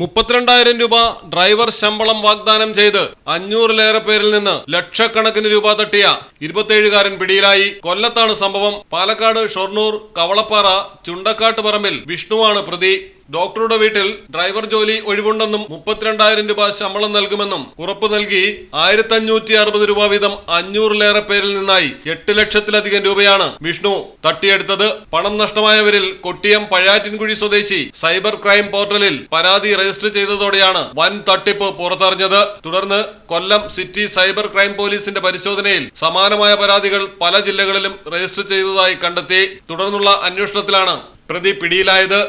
മുപ്പത്തിരണ്ടായിരം രൂപ ഡ്രൈവർ ശമ്പളം വാഗ്ദാനം ചെയ്ത് അഞ്ഞൂറിലേറെ പേരിൽ നിന്ന് ലക്ഷക്കണക്കിന് രൂപ തട്ടിയ ഇരുപത്തിയേഴുകാരൻ പിടിയിലായി. കൊല്ലത്താണ് സംഭവം. പാലക്കാട് ഷൊർണൂർ കവളപ്പാറ ചുണ്ടക്കാട്ട് പറമ്പിൽ വിഷ്ണുവാണ് പ്രതി. ഡോക്ടറുടെ വീട്ടിൽ ഡ്രൈവർ ജോലി ഒഴിവുണ്ടെന്നും മുപ്പത്തിരണ്ടായിരം രൂപ ശമ്പളം നൽകുമെന്നും ഉറപ്പു നൽകി ആയിരത്തി അഞ്ഞൂറ്റി അറുപത് രൂപ വീതം അഞ്ഞൂറിലേറെ പേരിൽ നിന്നായി എട്ട് ലക്ഷത്തിലധികം രൂപയാണ് വിഷ്ണു തട്ടിയെടുത്തത്. പണം നഷ്ടമായവരിൽ കൊട്ടിയം പഴാറ്റിൻകുഴി സ്വദേശി സൈബർ ക്രൈം പോർട്ടലിൽ പരാതി രജിസ്റ്റർ ചെയ്തതോടെയാണ് വൻ തട്ടിപ്പ് പുറത്തറിഞ്ഞത്. തുടർന്ന് കൊല്ലം സിറ്റി സൈബർ ക്രൈം പോലീസിന്റെ പരിശോധനയിൽ സമാനമായ പരാതികൾ പല ജില്ലകളിലും രജിസ്റ്റർ ചെയ്തതായി കണ്ടെത്തി. തുടർന്നുള്ള അന്വേഷണത്തിലാണ് പ്രതി പിടിയിലായത്.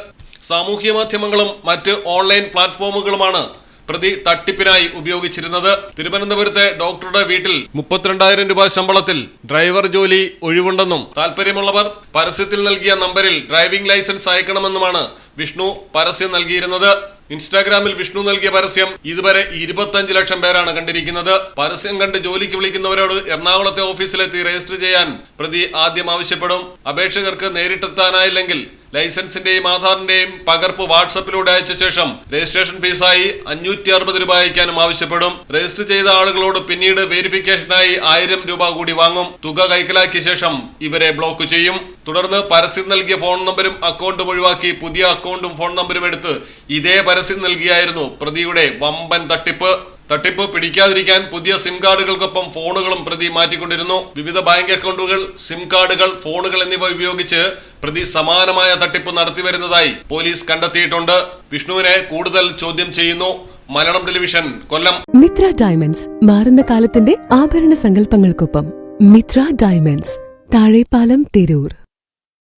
സാമൂഹ്യ മാധ്യമങ്ങളും മറ്റ് ഓൺലൈൻ പ്ലാറ്റ്ഫോമുകളുമാണ് പ്രതി തട്ടിപ്പിനായി ഉപയോഗിച്ചിരുന്നത്. തിരുവനന്തപുരത്തെ ഡോക്ടറുടെ വീട്ടിൽ മുപ്പത്തിരണ്ടായിരം രൂപ ശമ്പളത്തിൽ ഡ്രൈവർ ജോലി ഒഴിവുണ്ടെന്നും താല്പര്യമുള്ളവർ പരസ്യത്തിൽ നൽകിയ നമ്പറിൽ ഡ്രൈവിംഗ് ലൈസൻസ് അയക്കണമെന്നുമാണ് വിഷ്ണു പരസ്യം നൽകിയിരുന്നത്. ഇൻസ്റ്റാഗ്രാമിൽ വിഷ്ണു നൽകിയ പരസ്യം ഇതുവരെ ഇരുപത്തഞ്ച് ലക്ഷം പേരാണ് കണ്ടിരിക്കുന്നത്. പരസ്യം കണ്ട് ജോലിക്ക് വിളിക്കുന്നവരോട് എറണാകുളത്തെ ഓഫീസിലെത്തി രജിസ്റ്റർ ചെയ്യാൻ പ്രതി ആദ്യം ആവശ്യപ്പെടും. അപേക്ഷകർക്ക് നേരിട്ടെത്താനായില്ലെങ്കിൽ ലൈസൻസിന്റെയും ആധാറിന്റെയും പകർപ്പ് വാട്സപ്പിലൂടെ അയച്ച ശേഷം രജിസ്ട്രേഷൻ ഫീസായി അഞ്ഞൂറ്റി അറുപത് രൂപ അയക്കാനും ആവശ്യപ്പെടും. രജിസ്റ്റർ ചെയ്ത ആളുകളോട് പിന്നീട് വെരിഫിക്കേഷനായി ആയിരം രൂപ കൂടി വാങ്ങും. തുക കൈക്കലാക്കിയ ശേഷം ഇവരെ ബ്ലോക്ക് ചെയ്യും. തുടർന്ന് പരസ്യം നൽകിയ ഫോൺ നമ്പരും അക്കൗണ്ടും ഒഴിവാക്കി പുതിയ അക്കൗണ്ടും ഫോൺ നമ്പരും എടുത്ത് ഇതേ പരസ്യം നൽകിയായിരുന്നു പ്രതിയുടെ വമ്പൻ തട്ടിപ്പ്. തട്ടിപ്പ് പിടിക്കാതിരിക്കാൻ പുതിയ സിം കാർഡുകൾക്കൊപ്പം ഫോണുകളും പ്രതി മാറ്റിക്കൊണ്ടിരുന്നു. വിവിധ ബാങ്ക് അക്കൗണ്ടുകൾ സിം കാർഡുകൾ ഫോണുകൾ എന്നിവ ഉപയോഗിച്ച് പ്രതി സമാനമായ തട്ടിപ്പ് നടത്തി വരുന്നതായി പോലീസ് കണ്ടെത്തിയിട്ടുണ്ട്. വിഷ്ണുവിനെ കൂടുതൽ ചോദ്യം ചെയ്യുന്നു. മലയാളം ടെലിവിഷൻ കൊല്ലം. മിത്ര ഡയമണ്ട്സ് മാറുന്ന കാലത്തിന്റെ ആഭരണ സങ്കല്പങ്ങൾക്കൊപ്പം മിത്ര ഡയമണ്ട്സ് താഴെപ്പാലം തിരൂർ.